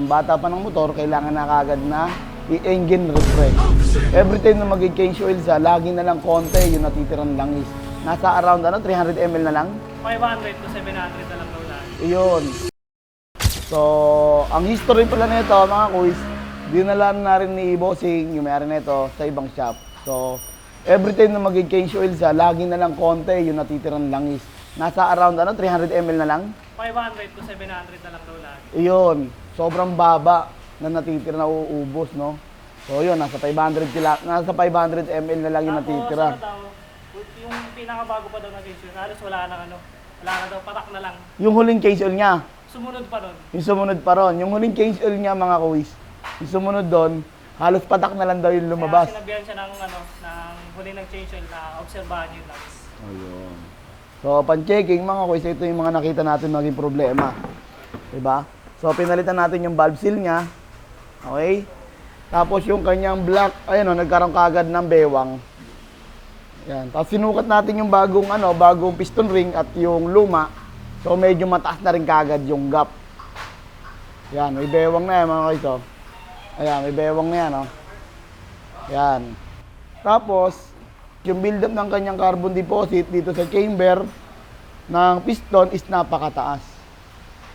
ang bata pa ng motor, kailangan na kagad na i-engine refresh. Every time na mag-change oil sa, lagi na lang konti yung natitirang langis. Nasa around ano, 300 ml na lang. 500 to 700 na lang daw. Iyon. So, ang history pala nito, mga kuys, dinala na rin ni Bossing, yung may-ari nito, sa ibang shop. So, every time na mag-change oil sa, lagi na lang konti yung natitirang langis. Nasa around ano, 300 ml na lang. 500 to 700 na lang daw lahat. Iyon, sobrang baba na natitira na uubos, no? So, yun, nasa 500 kila, nasa 500 ml na lang yung natitira. Tapos, ano daw, yung pinakabago pa daw na change yun, halos wala na ano, wala na daw, patak na lang. Yung huling change oil niya, Sumunod pa nun. yung sumunod pa ron. Yung huling change oil niya, mga kuys, yung sumunod doon, halos patak na lang daw yung lumabas. Kaya sinabihan siya ng, ano, ng huli ng change oil na obserbahan yun lang. Ayun. So, pan-checking mga kuys, ito yung mga nakita natin maging problema. Diba? So, pinalitan natin yung valve seal niya. Okay? Tapos yung kanyang black, ayun o, nagkaroon kagad ng bewang. Yan. Tapos sinukat natin yung bagong ano, bagong piston ring at yung luma. So, medyo mataas na rin kagad yung gap. Yan, may bewang na yan mga kuys. oh. Ayan, may bewang na yan, oh. Yan. Tapos, yung build-up ng kanyang carbon deposit dito sa chamber ng piston is napakataas.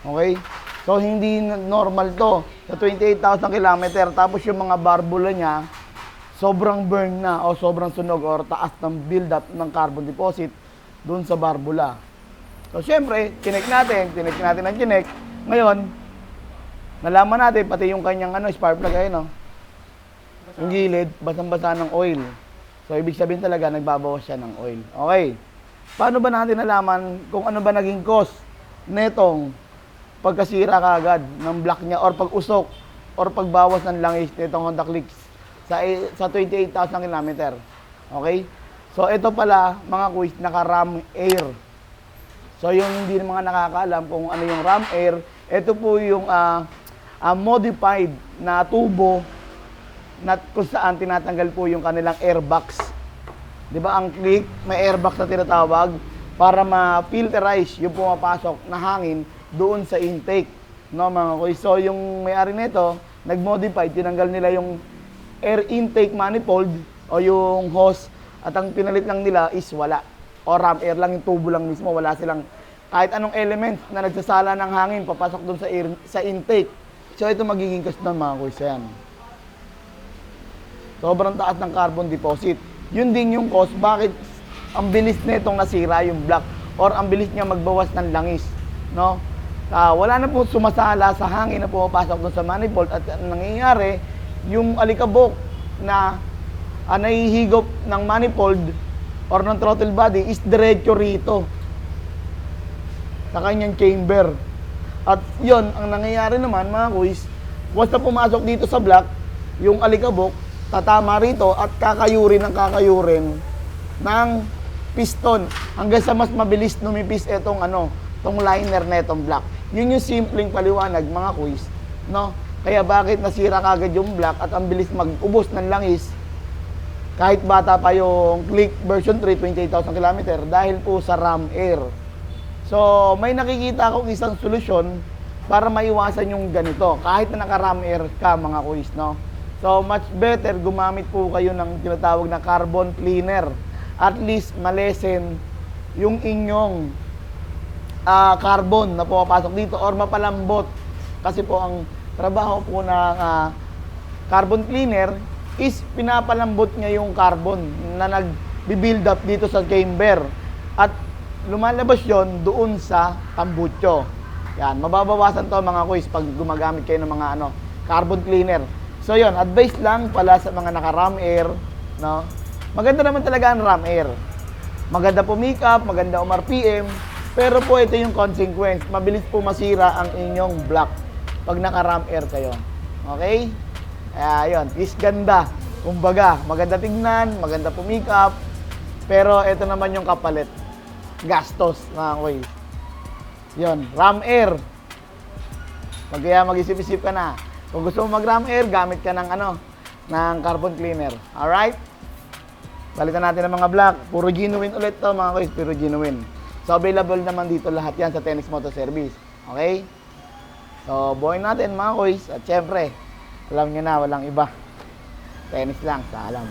Okay? So, hindi normal to. Sa 28,000 km, tapos yung mga barbula niya, sobrang burn na o sobrang sunog or taas ng build-up ng carbon deposit dun sa barbula. So, syempre, kinek natin, kinek natin ang kinek. Ngayon, nalaman natin, pati yung kanyang ano, spark plug, ayun, no? Yung gilid, basang-basa ng oil. So, ibig sabihin talaga, nagbabawas siya ng oil. Okay. Paano ba natin nalaman kung ano ba naging cause netong pagkasira kaagad ng block niya or pag-usok or pagbawas ng langis nitong Honda Clicks sa, sa 28,000 km. Okay? So, ito pala, mga quiz, naka-ram air. So, yung hindi mga nakakaalam kung ano yung ram air, ito po yung ah, ah, modified na tubo na kung saan tinatanggal po yung kanilang airbox. 'Di ba ang click may airbox na tinatawag para ma-filterize yung pumapasok na hangin doon sa intake. No, mga kuy. So yung may-ari nito, nag-modify, tinanggal nila yung air intake manifold o yung hose at ang pinalit lang nila is wala. O ram air lang yung tubo lang mismo, wala silang kahit anong element na nagsasala ng hangin papasok doon sa air, sa intake. So ito magiging cause ng mga kuy. So, yan. Sobrang taas ng carbon deposit. Yun din yung cause bakit ang bilis nitong nasira yung block or ang bilis niya magbawas ng langis, no? Ah, wala na po sumasala sa hangin na pumapasok doon sa manifold at ang nangyayari, yung alikabok na ah, nahihigop ng manifold or ng throttle body is diretso rito sa kanyang chamber. At yon ang nangyayari naman mga once na pumasok dito sa block, yung alikabok, tatama rito at kakayurin ng kakayurin ng piston hanggang sa mas mabilis numipis itong ano, tong liner na itong block. Yun yung simpleng paliwanag mga kuys, no? Kaya bakit nasira kagad yung block at ang bilis mag-ubos ng langis kahit bata pa yung Click version 3, 28,000 km dahil po sa ram air. So, may nakikita akong isang solusyon para maiwasan yung ganito. Kahit na naka-ram air ka mga kuys, no? So, much better gumamit po kayo ng tinatawag na carbon cleaner. At least malesen yung inyong ah, carbon na pumapasok dito or mapalambot. Kasi po ang trabaho po ng ah, carbon cleaner is pinapalambot niya yung carbon na nag-build up dito sa chamber. At lumalabas yon doon sa tambutso. Yan, mababawasan to mga kuys pag gumagamit kayo ng mga ano, carbon cleaner. So yon, advice lang pala sa mga naka-ram air, no? Maganda naman talaga ang ram air. Maganda up, maganda umar PM, pero po ito yung consequence. Mabilis po masira ang inyong block pag naka-ram air kayo. Okay? Kaya yun, is ganda. Kumbaga, maganda tignan, maganda up, pero ito naman yung kapalit. Gastos, mga kuy. Yun, ram air. Pag kaya mag-isip-isip ka na. Kung gusto mo mag-ram air, gamit ka ng ano, ng carbon cleaner. Alright? Balitan natin ang mga black. Puro genuine ulit to mga guys, puro genuine. So available naman dito lahat yan sa Tenix Motor Service. Okay? So, buhay natin mga koys. At syempre, alam nyo na, walang iba. Tennis lang, sa alam.